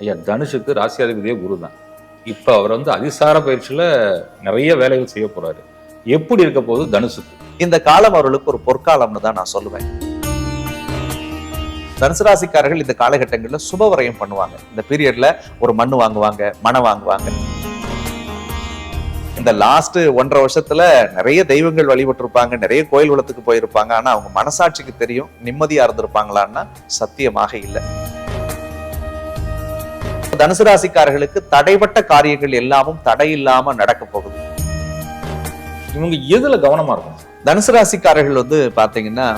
ஐயா தனுஷுக்கு ராசியாதிபதியே குரு தான் இப்போ அவர் வந்து அதிசார பயிற்சியில் நிறைய வேலைகள் செய்ய போறாரு. எப்படி இருக்க போகுது தனுஷுக்கு? இந்த காலம் அவர்களுக்கு ஒரு பொற்காலம்னு தான் நான் சொல்லுவேன். தனுசு ராசிக்காரர்கள் இந்த காலகட்டங்களில் சுபவரையும் பண்ணுவாங்க. இந்த பீரியட்ல ஒரு மண்ணு வாங்குவாங்க மனம் வாங்குவாங்க. இந்த லாஸ்ட் ஒன்றரை வருஷத்துல நிறைய தெய்வங்கள் வழிபட்டிருப்பாங்க நிறைய கோயில் குளத்துக்கு போயிருப்பாங்க. ஆனா அவங்க மனசாட்சிக்கு தெரியும் நிம்மதியா இருந்திருப்பாங்களான்னா சத்தியமாக இல்லை. தனுசு ராசிக்காரர்களுக்கு தடைப்பட்ட காரியங்கள் எல்லாமும் தடை இல்லாம நடக்க போகுது. இவங்க எதுல கவனமா இருக்கும் தனுசு ராசிக்காரர்கள் வந்து பாத்தீங்கன்னா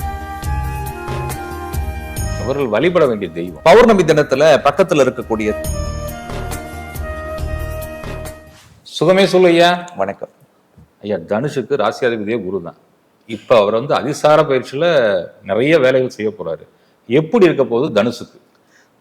அவர்கள் வழிபட வேண்டிய தெய்வம். பௌர்ணமி தினத்துல பக்கத்துல இருக்கக்கூடிய சுகமே சொல்லு ஐயா. வணக்கம். ஐயா தனுஷுக்கு ராசியாதிபதியே குரு தான் இப்போ அவர் வந்து அதிசார பயிற்சியில் நிறைய வேலைகள் செய்ய போறாரு. எப்படி இருக்க போகுது தனுஷுக்கு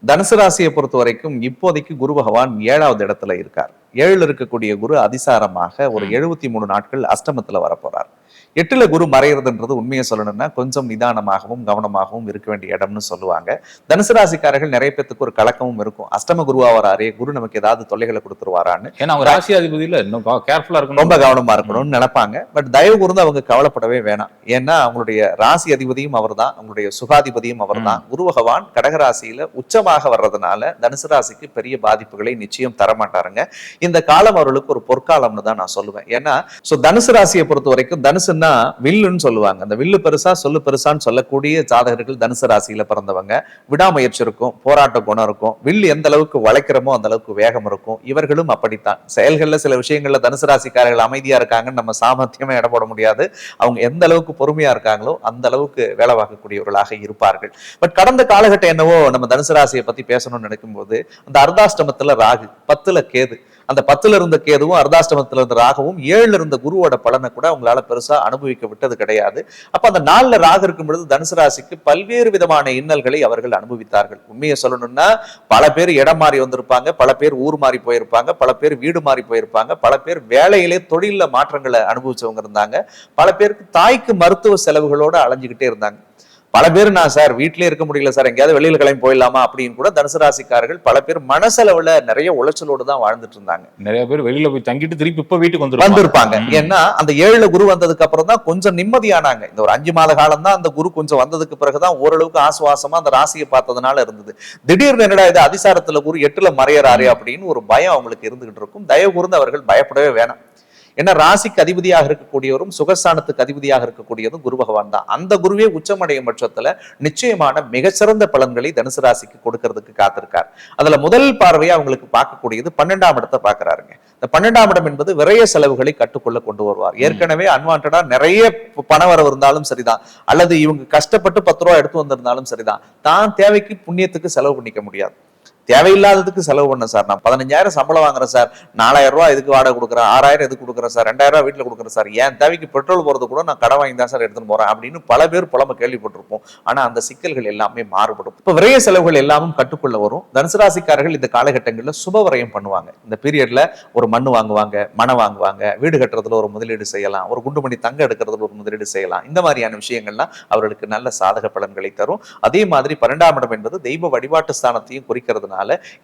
தனுசு ராசியை பொறுத்த வரைக்கும் இப்போதைக்கு குரு பகவான் ஏழாவது இடத்துல இருக்கார். ஏழுல இருக்கக்கூடிய குரு அதிசாரமாக ஒரு எழுபத்தி மூணு நாட்கள் அஷ்டமத்துல வரப்போறார். எட்டுல குரு மறையிறதுன்றது உண்மையை சொல்லணும்னா கொஞ்சம் நிதானமாகவும் கவனமாகவும் இருக்க வேண்டிய இடம்னு சொல்லுவாங்க. தனுசு ராசிக்காரர்கள் நிறைய பேத்துக்கு ஒரு கலக்கமும் இருக்கும். அஷ்டம குருவா வராரே குரு நமக்கு ஏதாவது தொல்லைகளை கொடுத்துருவாரான்னு. ஏன்னா அவங்க ராசியாதிபதியில இன்னும் கேர்ஃபுல்லா இருக்கணும். ரொம்ப கவனமா இருக்கணும்னு நினைப்பாங்க. பட் தயவு கூர்ந்து அவங்க கவலைப்படவே வேணாம். ஏன்னா அவங்களுடைய ராசி அதிபதியும் அவர்தான். அவங்களுடைய சுகாதிபதியும் அவர்தான். குரு பகவான் கடகராசியில உச்சமாக வர்றதுனால தனுசு ராசிக்கு பெரிய பாதிப்புகளை நிச்சயம் தரமாட்டாருங்க. இந்த காலம் அவர்களுக்கு ஒரு பொற்காலம்னு தான் நான் சொல்லுவேன். ஏன்னா சோ தனுசு ராசியை பொறுத்த வரைக்கும் தனுசுன்னா வில்லுன்னு சொல்லுவாங்க. அந்த வில்லு பெருசா சொல்லு பெருசான்னு சொல்லக்கூடிய ஜாதகர்கள் தனுசு ராசியில பிறந்தவங்க. விடாமுயற்சி இருக்கும் போராட்ட குணம் இருக்கும். வில்லு எந்த அளவுக்கு வளைக்கிறோமோ அந்த அளவுக்கு வேகம் இருக்கும். இவர்களும் அப்படித்தான். செயல்களில் சில விஷயங்கள்ல தனுசு ராசிக்காரர்கள் அமைதியா இருக்காங்கன்னு நம்ம சாமர்த்தியமா இட போட முடியாது. அவங்க எந்த அளவுக்கு பொறுமையா இருக்காங்களோ அந்த அளவுக்கு வேலை பார்க்கக்கூடியவர்களாக இருப்பார்கள். பட் கடந்த காலகட்டம் என்னவோ நம்ம தனுசு ராசியை பத்தி பேசணும்னு நினைக்கும் போது அந்த அர்த்தாஷ்டமத்துல ராகு பத்துல கேது. அந்த பத்துல இருந்த கேதுவும் அர்த்தாஷ்டமத்துல இருந்த ராகவும் ஏழுல இருந்த குருவோட பலனை கூட அவங்களால பெருசா அனுபவிக்க விட்டது கிடையாது. அப்ப அந்த நாள்ல ராக இருக்கும் பொழுது தனுசு ராசிக்கு பல்வேறு விதமான இன்னல்களை அவர்கள் அனுபவித்தார்கள். உண்மையை சொல்லணும்னா பல பேர் இடம் மாறி வந்திருப்பாங்க பல பேர் ஊர் மாறி போயிருப்பாங்க பல பேர் வீடு மாறி போயிருப்பாங்க பல பேர் வேலையிலே தொழில மாற்றங்களை அனுபவிச்சவங்க இருந்தாங்க பல பேருக்கு தாய்க்கு மருத்துவ செலவுகளோட அலைஞ்சுக்கிட்டே இருந்தாங்க. பல பேர் நான் சார் வீட்டிலே இருக்க முடியல சார் எங்கேயாவது வெளியில கிளம்பி போயிடலாமா அப்படின்னு கூட தனுசு ராசிக்காரர்கள் பல பேர் மனசளவுல நிறைய உளைச்சலோடு தான் வாழ்ந்துட்டு இருந்தாங்க. நிறைய பேர் வெளியில போய் தங்கிட்டு திருப்பி இப்ப வீட்டுக்கு வந்துருப்பாங்க. வந்திருப்பாங்க ஏன்னா அந்த ஏழுல குரு வந்ததுக்கு அப்புறம் தான் கொஞ்சம் நிம்மதியானாங்க. இந்த ஒரு அஞ்சு மாத காலம் தான் அந்த குரு கொஞ்சம் வந்ததுக்கு பிறகுதான் ஓரளவுக்கு ஆசுவாசமா அந்த ராசியை பார்த்ததுனால இருந்தது. திடீர்னு என்னடா இது அதிசாரத்துல குரு எட்டுல மறையறாரு அப்படின்னு ஒரு பயம் அவங்களுக்கு இருந்துகிட்டு இருக்கும். தயவு கூர்ந்து அவர்கள் பயப்படவே வேணாம். ஏன்னா ராசிக்கு அதிபதியாக இருக்கக்கூடியவரும் சுகஸ்தானத்துக்கு அதிபதியாக இருக்கக்கூடியதும் குரு பகவான் தான். அந்த குருவே உச்சமடையும் பட்சத்துல நிச்சயமான மிகச்சிறந்த பலன்களை தனுசு ராசிக்கு கொடுக்கறதுக்கு காத்திருக்கார். அதுல முதல் பார்வையா அவங்களுக்கு பார்க்கக்கூடியது பன்னெண்டாம் இடத்தை பார்க்கறாருங்க. இந்த பன்னெண்டாம் இடம் என்பது விரய செலவுகளை கட்டுக்குள்ள கொண்டு வருவார். ஏற்கனவே அன்வான்டா நிறைய பண வரவு இருந்தாலும் சரிதான். அல்லது இவங்க கஷ்டப்பட்டு பத்து ரூபா எடுத்து வந்திருந்தாலும் சரிதான். தான் தேவைக்கு புண்ணியத்துக்கு செலவு பண்ணிக்க முடியாது. தேவையில்லாததுக்கு செலவு பண்ண சார். நான் பதினஞ்சாயிரம் சம்பளம் வாங்குறேன் சார். நாலாயிரம் ரூபா இதுக்கு வாடகை கொடுக்குறேன்? ஆறாயிரம் இதுக்கு கொடுக்குறேன் சார்? ரெண்டாயிரம் ரூபா வீட்டில் கொடுக்குறேன் சார். ஏன் தேவைக்கு பெட்ரோல் போகிறது கூட நான் கடன் வாங்கி தான் சார் எடுத்துன்னு போகிறேன் அப்படின்னு பல பேர் புலம்ப கேள்விப்பட்டிருப்போம். ஆனால் அந்த சிக்கல்கள் எல்லாமே மாறுபடும். இப்போ விரைய செலவுகள் எல்லாமும் கட்டுக்குள்ள வரும். தனுசு ராசிக்காரர்கள் இந்த காலகட்டங்களில் சுப விரயம் பண்ணுவாங்க. இந்த பீரியட்ல ஒரு மண் வாங்குவாங்க மனை வாங்குவாங்க வீடு கட்டுறதுல ஒரு முதலீடு செய்யலாம் ஒரு குண்டுமணி தங்க எடுக்கிறதுல ஒரு முதலீடு செய்யலாம். இந்த மாதிரியான விஷயங்கள்லாம் அவர்களுக்கு நல்ல சாதக பலன்களை தரும். அதே மாதிரி பன்னெண்டாம் இடம் என்பது தெய்வ வழிபாட்டு ஸ்தானத்தையும் குறிக்கிறதுனால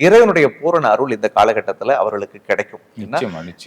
இறைவனுடைய பூரண அருள் இந்த காலகட்டத்துல அவர்களுக்கு கிடைக்கும்.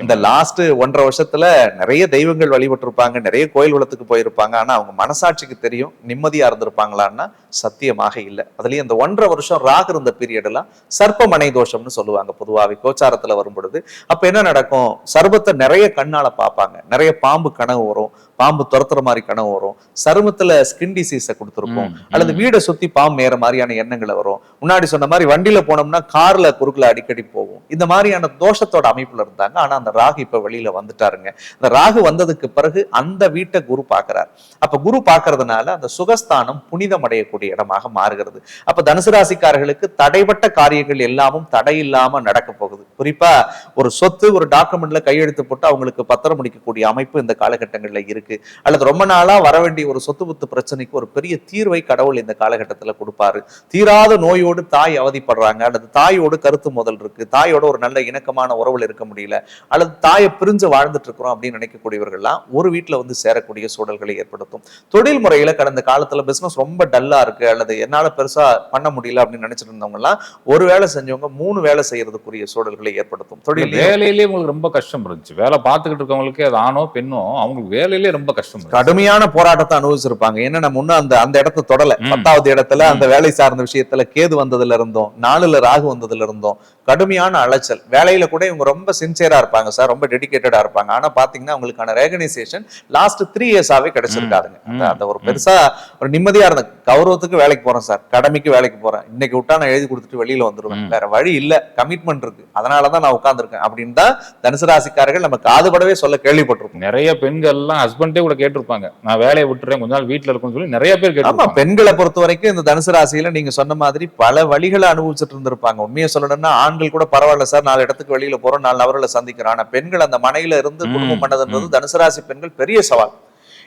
இந்த லாஸ்ட் ஒன்றரை வருஷத்துல நிறைய தெய்வங்கள் வழிபட்டிருப்பாங்க நிறைய கோயில் குளத்துக்கு போயிருப்பாங்க. ஆனா அவங்க மனசாட்சிக்கு தெரியும் நிம்மதியா இருந்திருப்பாங்களான்னா சத்தியமாக இல்லை. அதுலயும் இந்த ஒன்றரை வருஷம் ராகு இருந்த பீரியட் எல்லாம் சர்ப்பமனை தோஷம்னு சொல்லுவாங்க பொதுவாகவே கோச்சாரத்துல வரும் பொழுது. அப்ப என்ன நடக்கும்? சர்பத்தை நிறைய கண்ணால பார்ப்பாங்க. நிறைய பாம்பு கனவு வரும். பாம்பு துரத்துற மாதிரி கனவு வரும். சருமத்துல ஸ்கின் டிசீஸை கொடுத்துருப்போம் ம், அல்லது வீடை சுத்தி பாம்பு மேற மாதிரியான எண்ணங்களை வரும். முன்னாடி சொன்ன மாதிரி வண்டியில போனோம்னா கார்ல குறுக்குல அடிக்கடி போகும். இந்த மாதிரியான தோஷத்தோட அமைப்புல இருந்தாங்க. ஆனா அந்த ராகு இப்ப வெளியில வந்துட்டாருங்க. இந்த ராகு வந்ததுக்கு பிறகு அந்த வீட்டை குரு பாக்குறார் அப்ப குரு பாக்குறதுனால அந்த சுகஸ்தானம் புனிதம் அடையக்கூடிய இடமாக மாறுகிறது. அப்ப தனுசு ராசிக்காரர்களுக்கு தடைப்பட்ட காரியங்கள் எல்லாமும் தடையில்லாம நடக்க போகுது. குறிப்பா ஒரு சொத்து ஒரு டாக்குமெண்ட்ல கையெழுத்து போட்டு அவங்களுக்கு பத்திரம் முடிக்கக்கூடிய அமைப்பு இந்த காலகட்டங்கள்ல இருக்கு. அல்லது ரொம்ப நாளா வர வேண்டிய ஒரு சொத்து புத்து பிரச்சனைக்கு ஒரு பெரிய தீர்வை கடவுள் இந்த காலகட்டத்துல கொடுப்பாரு. தீராத நோயோடு தாய் அவதிப்படுறாங்க. அல்லது தாயோடு கருத்து முதல் இருக்கு. தாயோட ஒரு நல்ல இணக்கமான உறவுல இருக்க முடியல. அல்லது தாயை பிரிஞ்சு வாழ்ந்துட்டு இருக்கிறோம் அப்படின்னு நினைக்கக்கூடியவர்கள்லாம் ஒரு வீட்டுல வந்து சேரக்கூடிய சூழல்களை ஏற்படுத்தும். தொழில் முறையில கடந்த காலத்துல பிசினஸ் ரொம்ப டல்லா இருக்கு. அல்லது என்னால பெருசா பண்ண முடியல அப்படின்னு நினைச்சிட்டு இருந்தவங்க எல்லாம் ஒரு வேலை செஞ்சவங்க மூணு வேலை செய்யறதுக்குரிய சூழல்களை ஏற்படுத்தும். தொழில் வேலையிலேயே உங்களுக்கு ரொம்ப கஷ்டம் இருந்துச்சு. வேலை பார்த்துக்கிட்டு இருக்கவங்களுக்கு அது ஆணோ பெண்ணோ அவங்களுக்கு வேலையிலேயே ரொம்ப கஷ்டம் கடுமையான போராட்டத்தை அனுபவிச்சிருப்பாங்க. என்ன நம்ம இன்னும் அந்த அந்த இடத்த தொடல. பத்தாவது இடத்துல அந்த வேலை சார்ந்த விஷயத்துல கேது வந்ததுல இருந்தோம் நாலுல ராகு வந்ததுல இருந்தோம். கடுமையான அலைச்சல். வேலையில கூட இவங்க ரொம்ப சின்சியரா இருப்பாங்க சார் ரொம்ப டெடிகேட்டடா இருப்பாங்க. ஆனா பாத்தீங்கன்னா அவங்களுக்கான ரெகனைசேஷன் லாஸ்ட் த்ரீ இயர்ஸாவே கிடைச்சிருக்காதுங்க அந்த ஒரு பெருசா ஒரு நிம்மதியா இருந்த கௌரவத்துக்கு வேலைக்கு போறேன் சார். கடமைக்கு வேலைக்கு போறேன். இன்னைக்கு விட்டா நான் எழுதி கொடுத்துட்டு வெளியில வந்துருவேன். வேற வழி இல்ல. கமிட்மெண்ட் இருக்கு. அதனாலதான் நான் உட்கார்ந்திருக்கேன். அப்படின்னு தான் தனுசு ராசிக்காரர்கள் நம்ம காதுபடவே சொல்ல கேள்விப்பட்டிருப்போம் நிறைய பெண்கள் எல்லாம் ஹஸ்பண்டே கூட கேட்டிருப்பாங்க. நான் வேலையை விட்டுறேன் கொஞ்ச நாள் வீட்டுல இருக்கும்னு சொல்லி நிறைய பேர் கேட்டிருப்பாங்க. பெண்களை பொறுத்த வரைக்கும் இந்த தனுசு ராசியில நீங்க சொன்ன மாதிரி பல வழிகளை அனுபவிச்சுட்டு இருந்திருப்பாங்க. உண்மையை சொல்லணும்னா ஆண்கள் கூட பரவாயில்ல சார் நாலு இடத்துக்கு வெளியில போறோம் நாலு நபர்களை சந்திக்கிறோம். ஆனா பெண்கள் அந்த மனையில இருந்து குடும்பம் பண்ணதுன்றது. தனுசு ராசி பெண்கள் பெரிய சவால்.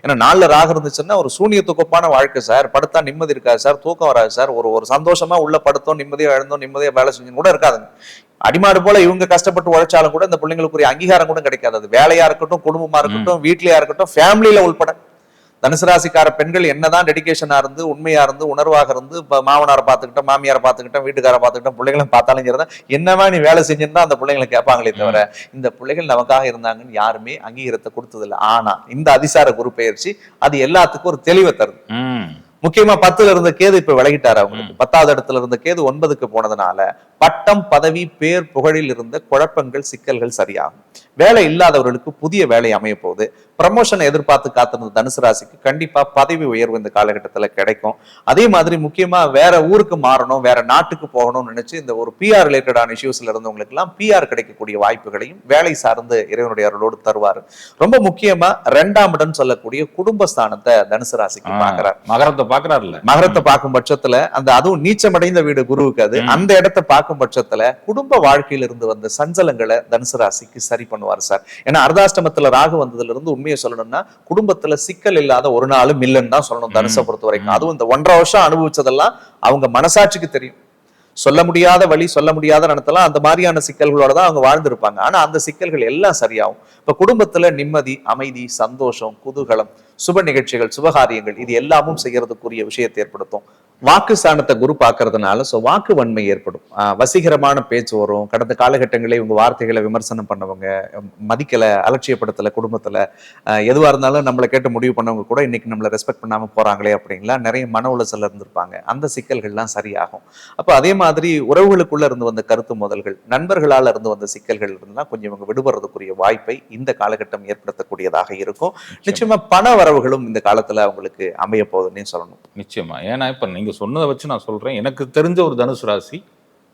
ஏன்னா நாலுல ராக இருந்துச்சுன்னா ஒரு சூனிய தூக்கப்பான வாழ்க்கை சார். படுத்தா நிம்மதி இருக்காது சார் தூக்கம் வராது சார். ஒரு ஒரு சந்தோஷமா உள்ள படுத்தோம் நிம்மதியா எழுந்தோம் நிம்மதியா வேலை செஞ்சோம் கூட இருக்காதுங்க. அடிமாடு போல இவங்க கஷ்டப்பட்டு உழைச்சாலும் கூட இந்த பிள்ளைங்களுக்குரிய அங்கீகாரம் கூட கிடைக்காது. அது வேலையா இருக்கட்டும் குடும்பமா இருக்கட்டும் வீட்லயா இருக்கட்டும் ஃபேமிலியில உள்பட. தனுசு ராசிக்கார பெண்கள் என்னதான் டெடிகேஷனா இருந்து உண்மையா இருந்து உணர்வாக இருந்து இப்ப மாமனாரை பார்த்துக்கிட்டோம் மாமியாரை பார்த்துக்கிட்டோம் வீட்டுக்கார பார்த்துக்கிட்டோம் பிள்ளைகளும் பார்த்தாலும் என்னவா நீ வேலை செஞ்சுன்னு அந்த பிள்ளைங்களை கேட்பாங்களே தவிர இந்த பிள்ளைகள் நமக்காக இருந்தாங்கன்னு யாருமே அங்கீகாரத்தை கொடுத்ததில்ல. ஆனா இந்த அதிசார குரு பெயர்ச்சி அது எல்லாத்துக்கும் ஒரு தெளிவை தருது. முக்கியமா பத்துல இருந்த கேது இப்ப விலகிட்டாரு அவங்களுக்கு. பத்தாவது இடத்துல இருந்த கேது ஒன்பதுக்கு போனதுனால பட்டம் பதவி பேர் புகழில் இருந்த குழப்பங்கள் சிக்கல்கள் சரியாகும். வேலை இல்லாதவர்களுக்கு புதிய வேலை அமைய போகுது ப்ரமோஷனை எதிர்பார்த்து காத்திருந்த தனுசு ராசிக்கு கண்டிப்பா பதவி உயர்வு இந்த காலகட்டத்துல கிடைக்கும். அதே மாதிரி முக்கியமா வேற ஊருக்கு மாறணும் வேற நாட்டுக்கு போகணும்னு நினைச்சு இந்த ஒரு பிஆர் ரிலேட்டடான இஷ்யூஸ்ல இருந்தவங்களுக்கு எல்லாம் பிஆர் கிடைக்கக்கூடிய வாய்ப்புகளையும் வேலை சார்ந்து இறைவனுடைய அருளோடு தருவாரு. ரொம்ப முக்கியமா ரெண்டாம் இடம் சொல்லக்கூடிய குடும்பஸ்தானத்தை தனுசு ராசிக்கு பாக்குறாரு. மகரத்தை பாக்குறாருல்ல. மகரத்தை பார்க்கும் பட்சத்துல அந்த அதுவும் நீச்சமடைந்த வீடு குருவுக்கு அது. அந்த இடத்தை பார்க்கும் பட்சத்துல குடும்ப வாழ்க்கையில இருந்து வந்த சஞ்சலங்களை தனுசு ராசிக்கு சரி பண்ணுவார் சார். ஏன்னா அர்த்தாஷ்டமத்துல ராகு வந்ததுல இருந்து உண்மையை சொல்லணும்னா குடும்பத்துல சிக்கல் இல்லாத ஒரு நாளும் இல்லைன்னு தான் சொல்லணும் தனுசை. பொறுத்த வரைக்கும். அதுவும் இந்த ஒன்றரை வருஷம் அனுபவிச்சதெல்லாம் அவங்க மனசாட்சிக்கு தெரியும். சொல்ல முடியாத வழி சொல்ல முடியாத நடத்தலாம் அந்த மாதிரியான சிக்கல்களோட தான் அவங்க வாழ்ந்திருப்பாங்க. ஆனா அந்த சிக்கல்கள் எல்லாம் சரியாகும். இப்ப குடும்பத்துல நிம்மதி அமைதி சந்தோஷம் குதூகலம் சுப நிகழ்ச்சிகள் சுபகாரியங்கள் இது எல்லாமும் செய்யறதுக்குரிய விஷயத்தை ஏற்படுத்தும். வாக்கு ஸ்தானத்தை குரு பார்க்கறதுனால ஸோ வாக்கு வன்மை ஏற்படும் வசீகரமான பேச்சு வரும். கடந்த காலகட்டங்களில் இவங்க வார்த்தைகளை விமர்சனம் பண்ணவங்க மதிக்கலை அலட்சியப்படுத்தலை குடும்பத்தில் எதுவாக இருந்தாலும் நம்மளை கேட்டு முடிவு பண்ணவங்க கூட இன்னைக்கு நம்மளை ரெஸ்பெக்ட் பண்ணாமல் போகிறாங்களே அப்படின்லாம் நிறைய மன உளைச்சல் இருந்திருப்பாங்க. அந்த சிக்கல்கள்லாம் சரியாகும். அப்போ அதே மாதிரி உறவுகளுக்குள்ளே இருந்து வந்த கருத்து முதல்கள் நண்பர்களால் இருந்து வந்த சிக்கல்கள் இருந்தால் கொஞ்சம் இவங்க விடுபடுறதுக்குரிய வாய்ப்பை இந்த காலகட்டம் ஏற்படுத்தக்கூடியதாக இருக்கும். நிச்சயமாக பண வரவுகளும் இந்த காலத்தில் அவங்களுக்கு அமைய போகுதுன்னே சொல்லணும். நிச்சயமா. ஏன்னா நீங்கள் நீங்கள் சொன்னதை வச்சு நான் சொல்றேன். எனக்கு தெரிஞ்ச ஒரு தனுசு ராசி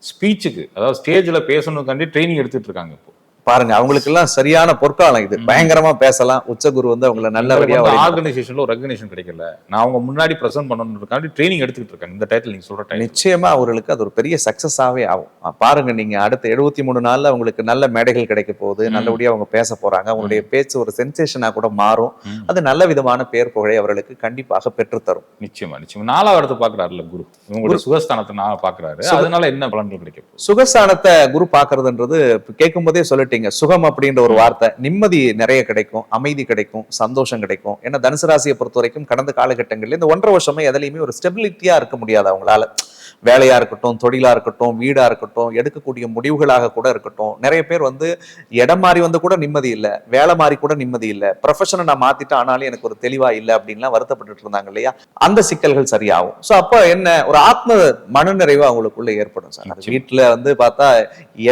ஸ்பீச்சுக்கு அதாவது ஸ்டேஜில் பேசணுக்காண்டி ட்ரைனிங் எடுத்துகிட்டு இருக்காங்க இப்போ. பாருங்க அவங்களுக்கு எல்லாம் சரியான பொற்காலம் இது. பயங்கரமா பேசலாம். உச்சகுரு வந்து அவங்கள நல்லபடியா ஆர்கனைசேஷன்ல ஒரு ரெகனேஷன் கிடைக்கல. நான் அவங்க முன்னாடி பிரசன்ட் பண்ணணுன்றதுக்காண்டி ட்ரைனிங் எடுத்துக்கிட்டு இருக்காங்க இந்த டைட்டில் நீங்க சொல்ற நிச்சயமா அவர்களுக்கு அது ஒரு பெரிய சக்சஸாவே ஆகும். பாருங்க நீங்க அடுத்த எழுபத்தி மூணு நாள்ல அவங்களுக்கு நல்ல மேடைகள் கிடைக்க போகுது. நல்லபடியா அவங்க பேச போறாங்க. அவங்களுடைய பேச்சு ஒரு சென்சேஷனா கூட மாறும். அது நல்ல விதமான பேர் புகழை அவர்களுக்கு கண்டிப்பாக பெற்றுத்தரும். நிச்சயமா நிச்சயமா. நாலாவது இடத்தை பாக்குறாருல்ல குரு. இவங்களுடைய சுகஸ்தானத்தை நான் பாக்குறாரு அதனால என்ன பலன்கள் கிடைக்க போகுது? சுகஸ்தானத்தை குரு பாக்குறதுன்றது கேட்கும் போதே சொல்லிட்டீங்க சுகம் அப்படின்ற ஒரு வார்த்தை நிம்மதி நிறைய கிடைக்கும் அமைதி கிடைக்கும் சந்தோஷம் கிடைக்கும். ஏன்னா தனுசு ராசியை பொறுத்த வரைக்கும் கடந்த காலகட்டங்கள்ல இந்த ஒன்றரை வருஷமா எதுலையுமே ஒரு ஸ்டெபிலிட்டியா இருக்க முடியாது அவங்களால. வேலையா இருக்கட்டும் தொழிலா இருக்கட்டும் வீடா இருக்கட்டும் எடுக்கக்கூடிய முடிவுகளாக கூட இருக்கட்டும். நிறைய பேர் வந்து இடம் மாறி வந்து கூட நிம்மதி இல்லை வேலை மாறி கூட நிம்மதி இல்லை. ப்ரொஃபஷனை நான் மாத்திட்டு ஆனாலும் எனக்கு ஒரு தெளிவா இல்லை அப்படின்லாம் வருத்தப்பட்டுட்டு இருந்தாங்க இல்லையா? அந்த சிக்கல்கள் சரியாகும். ஸோ அப்போ என்ன ஒரு ஆத்ம மனநிறைவு அவங்களுக்குள்ள ஏற்படும் சார். வீட்டுல வந்து பார்த்தா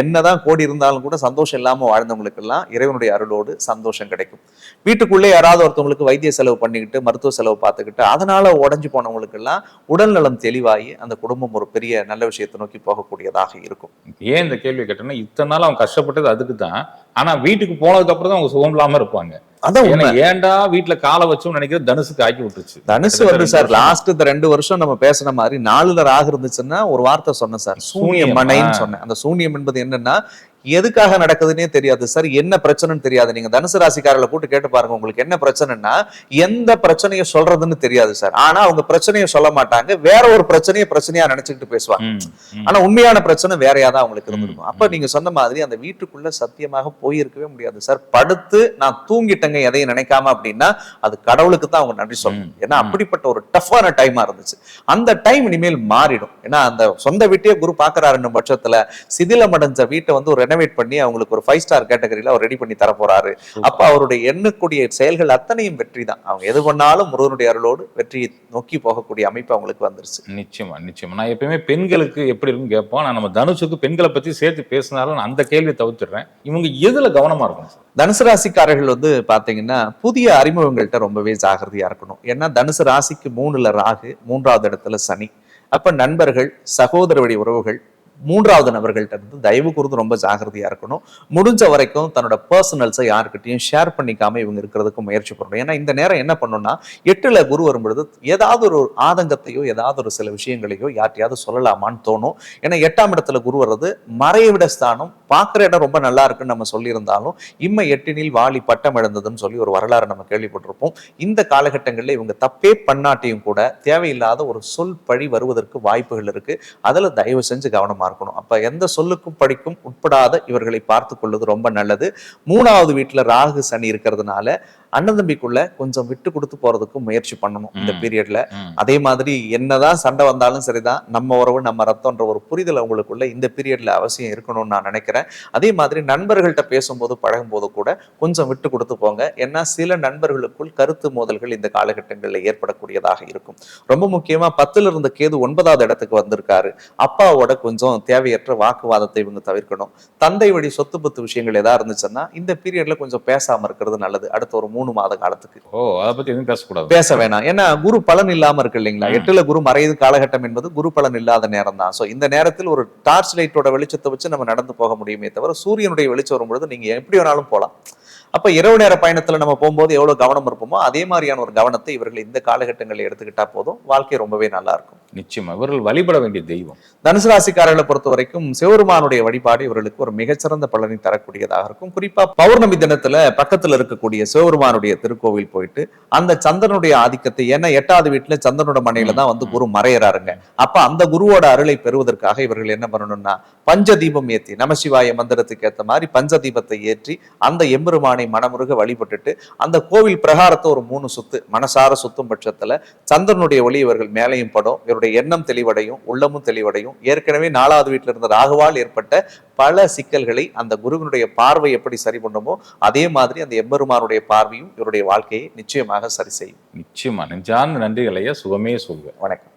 என்னதான் கோடி இருந்தாலும் கூட சந்தோஷம் இல்லாம வாழ்ந்தவங்களுக்கு எல்லாம் இறைவனுடைய அருளோடு சந்தோஷம் கிடைக்கும். வீட்டுக்குள்ளே யாராவது ஒருத்தவங்களுக்கு வைத்திய செலவு பண்ணிக்கிட்டு மருத்துவ செலவு பார்த்துக்கிட்டு அதனால உடஞ்சு போனவங்களுக்கு எல்லாம் உடல் நலம் தெளிவாகி அந்த குடும்பம் ஒரு பெரிய நல்ல விஷயத்தை நோக்கி போகக்கூடியதாக இருக்கும். ஏன் இந்த கேள்வி கேட்டேன்னா இத்தனை நாள் அவன் கஷ்டப்பட்டது அதுக்கு தான் ஆனா வீட்டுக்கு போனதுக்கு அப்புறம் தான் அவங்க சுகம் இல்லாம இருப்பாங்க. அதான் ஏன்டா வீட்டுல காலை வச்சோம்னு நினைக்கிறது தனுசுக்கு ஆக்கி விட்டுருச்சு. தனுசு வந்து சார் லாஸ்ட் இந்த ரெண்டு வருஷம் நம்ம பேசுன மாதிரி நாலுல ராகு இருந்துச்சுன்னா ஒரு வார்த்தை சொன்னேன் சார். சூனியம். மனைன்னு. சொன்னேன். அந்த சூனியம் என்பது என்னன்னா எதுக்காக நடக்குதுன்னே தெரியாது சார். என்ன பிரச்சனைன்னு தெரியாது. நீங்க தனுசு ராசிக்காரர்களை கூட்டு கேட்டு பாருங்க உங்களுக்கு என்ன பிரச்சனைன்னா எந்த பிரச்சனையை சொல்றதுன்னு தெரியாது சார். ஆனா அவங்க பிரச்சனையை சொல்ல மாட்டாங்க. வேற ஒரு பிரச்சனையை பிரச்சனையா நினைச்சுக்கிட்டு பேசுவாங்க. ஆனா உண்மையான பிரச்சனை வேறையா தான் அவங்களுக்கு இருந்திருக்கும். அப்ப நீங்க சொன்ன மாதிரி அந்த வீட்டுக்குள்ள சத்தியமாக போயிருக்கவே முடியாது. சார் படுத்து நான் தூங்கிட்டேங்க எதையும் நினைக்காம அப்படின்னா அது கடவுளுக்கு தான் அவங்க நன்றி சொல்லணும். ஏன்னா. அப்படிப்பட்ட ஒரு டஃப்பான டைமா இருந்துச்சு. அந்த டைம் இனிமேல் மாறிடும். ஏன்னா அந்த சொந்த வீட்டையே குரு பாக்குறாருன்னும் பட்சத்துல சிதிலம் அடைஞ்ச வீட்டை வந்து ஒரு ரெனோவேட் பண்ணி அவங்களுக்கு ஒரு ஃபைவ் ஸ்டார் கேட்டகரியில அவர் ரெடி பண்ணி தர போறாரு அப்ப அவருடைய எண்ணக்கூடிய செயல்கள் அத்தனையும் வெற்றி தான். அவங்க எது பண்ணாலும் முருகனுடைய அருளோடு வெற்றியை நோக்கி போகக்கூடிய அமைப்பு அவங்களுக்கு வந்துருச்சு. நிச்சயமா நிச்சயமா. நான் எப்பயுமே பெண்களுக்கு எப்படி இருக்குன்னு கேட்போம். நான் நம்ம தனுஷுக்கு பெண்களை பத்தி சேர்த்து பேசினாலும் நான் அந்த கேள்வியை தவிர்த்துடுறேன். இவங்க எதுல கவனமா இருக்கும் தனுசு ராசிக்காரர்கள் வந்து பாத்தீங்கன்னா புதிய அறிமுகங்கள்ட்ட ரொம்பவே ஜாகிரதையா இருக்கணும். ஏன்னா தனுசு ராசிக்கு மூணுல ராகு மூன்றாவது இடத்துல சனி. அப்ப நண்பர்கள் சகோதர வழி உறவுகள் மூன்றாவது நபர்கள்ட்ட இருந்து தயவு கூர்ந்து ரொம்ப ஜாகிரதையா இருக்கணும். முடிஞ்ச வரைக்கும் தன்னோட பர்சனல்ஸை யாருக்கிட்டையும் ஷேர் பண்ணிக்காம இவங்க இருக்கிறதுக்கு முயற்சி பண்ணணும். ஏன்னா இந்த நேரம் என்ன பண்ணணும்னா எட்டுல குரு வரும்பொழுது ஏதாவது ஒரு ஆதங்கத்தையோ ஏதாவது ஒரு சில விஷயங்களையோ யார்ட்டையாவது சொல்லலாமான்னு தோணும். ஏன்னா எட்டாம் இடத்துல குரு வர்றது மறைவிட ஸ்தானம். பார்க்குற இடம் ரொம்ப நல்லா இருக்குன்னு நம்ம சொல்லியிருந்தாலும் இம்மை எட்டினில் வாலி பட்டம் இழந்ததுன்னு சொல்லி ஒரு வரலாறு நம்ம கேள்விப்பட்டிருப்போம். இந்த காலகட்டங்களில் இவங்க தப்பே பண்ணாட்டியும் கூட தேவையில்லாத ஒரு சொல் பழி வருவதற்கு வாய்ப்புகள் இருக்கு. அதில் தயவு செஞ்சு கவனமாக இருக்கணும் அப்போ எந்த சொல்லுக்கும் படிக்கும் உட்படாத இவர்களை பார்த்து கொள்வது ரொம்ப நல்லது. மூணாவது வீட்டில் ராகு சனி இருக்கிறதுனால அண்ணன் தம்பிக்குள்ள கொஞ்சம் விட்டு கொடுத்து போறதுக்கு முயற்சி பண்ணணும் இந்த. பீரியட்ல. அதே மாதிரி என்னதான் சண்டை வந்தாலும் சரிதான் நம்ம உறவு நம்ம ரத்தம்ன்ற ஒரு புரிதல் அவங்களுக்குள்ள இந்த பீரியட்ல அவசியம் இருக்கணும்னு நான் நினைக்கிறேன். அதே மாதிரி நண்பர்கள்ட்ட பேசும்போது பழகும்போது கூட கொஞ்சம் விட்டு கொடுத்து போங்க. ஏன்னா சில நண்பர்களுக்குள் கருத்து மோதல்கள் இந்த காலகட்டங்களில் ஏற்படக்கூடியதாக இருக்கும். ரொம்ப முக்கியமா பத்துல இருந்த கேது ஒன்பதாவது இடத்துக்கு வந்திருக்காரு. அப்பாவோட கொஞ்சம் தேவையற்ற வாக்குவாதத்தை இவங்க தவிர்க்கணும். தந்தை வழி சொத்து பத்து விஷயங்கள் ஏதா இருந்துச்சுன்னா இந்த பீரியட்ல கொஞ்சம் பேசாம இருக்கிறது நல்லது. அடுத்த ஒரு மூணு மாத காலத்துக்கு. ஓ அதை பத்தி எதுவும் பேசக்கூடாது. பேச வேணாம். ஏன்னா குரு பலன் இல்லாம இருக்கு இல்லைங்களா. எட்டுல குரு மறையுது காலகட்டம் என்பது குரு பலன் இல்லாத நேரம் தான். சோ இந்த நேரத்தில் ஒரு டார்ச் லைட்டோட வெளிச்சத்தை வச்சு நம்ம நடந்து போக முடியுமே தவிர சூரியனுடைய வெளிச்சம் வரும்பொழுது நீங்க எப்படி வேணாலும் போலாம். அப்ப இரவு நேர பயணத்துல நம்ம போகும்போது எவ்வளவு கவனம் இருப்போமோ அதே மாதிரியான ஒரு கவனத்தை இவர்கள் இந்த காலகட்டங்களில் எடுத்துக்கிட்டா போதும். வாழ்க்கை ரொம்பவே நல்லா இருக்கும். நிச்சயமா. இவர்கள் வழிபட வேண்டிய தெய்வம். தனுசு ராசிக்காரர்களை பொறுத்த வரைக்கும் சிவருமானுடைய வழிபாடு இவர்களுக்கு ஒரு மிகச்சிறந்த பலனை தரக்கூடியதாக இருக்கும். குறிப்பா பௌர்ணமி தினத்துல பக்கத்துல இருக்கக்கூடிய சிவருமானுடைய திருக்கோவில் போயிட்டு அந்த சந்திரனுடைய ஆதிக்கத்தை ஏன்னா எட்டாவது வீட்டுல சந்திரனோட மனையில தான் வந்து குரு மறையறாருங்க. அப்ப அந்த குருவோட அருளை பெறுவதற்காக இவர்கள் என்ன பண்ணணும்னா பஞ்ச தீபம் ஏத்தி நமசிவாய மந்திரத்துக்கு ஏத்த மாதிரி பஞ்ச தீபத்தை ஏற்றி அந்த எம்பெருமானை மனமுருக வழிபட்டுட்டு அந்த கோவில் பிரகாரத்தை ஒரு மூணு சுத்து மனசார சுத்தும் பட்சத்துல சந்திரனுடைய ஒளி இவர்கள் மேலையும் படும். இவருடைய எண்ணம் தெளிவடையும் உள்ளமும் தெளிவடையும். ஏற்கனவே நாலாவது வீட்டில் இருந்த ராகுவால் ஏற்பட்ட பல சிக்கல்களை அந்த குருவினுடைய பார்வை எப்படி சரி பண்ணுமோ அதே மாதிரி அந்த எம்பெருமானுடைய பார்வையும் இவருடைய வாழ்க்கையை நிச்சயமாக சரி செய்யும். நிச்சயமா. நெஞ்சார்ந்த நன்றிகள் ஐயா சுகமே சொல்க வணக்கம்.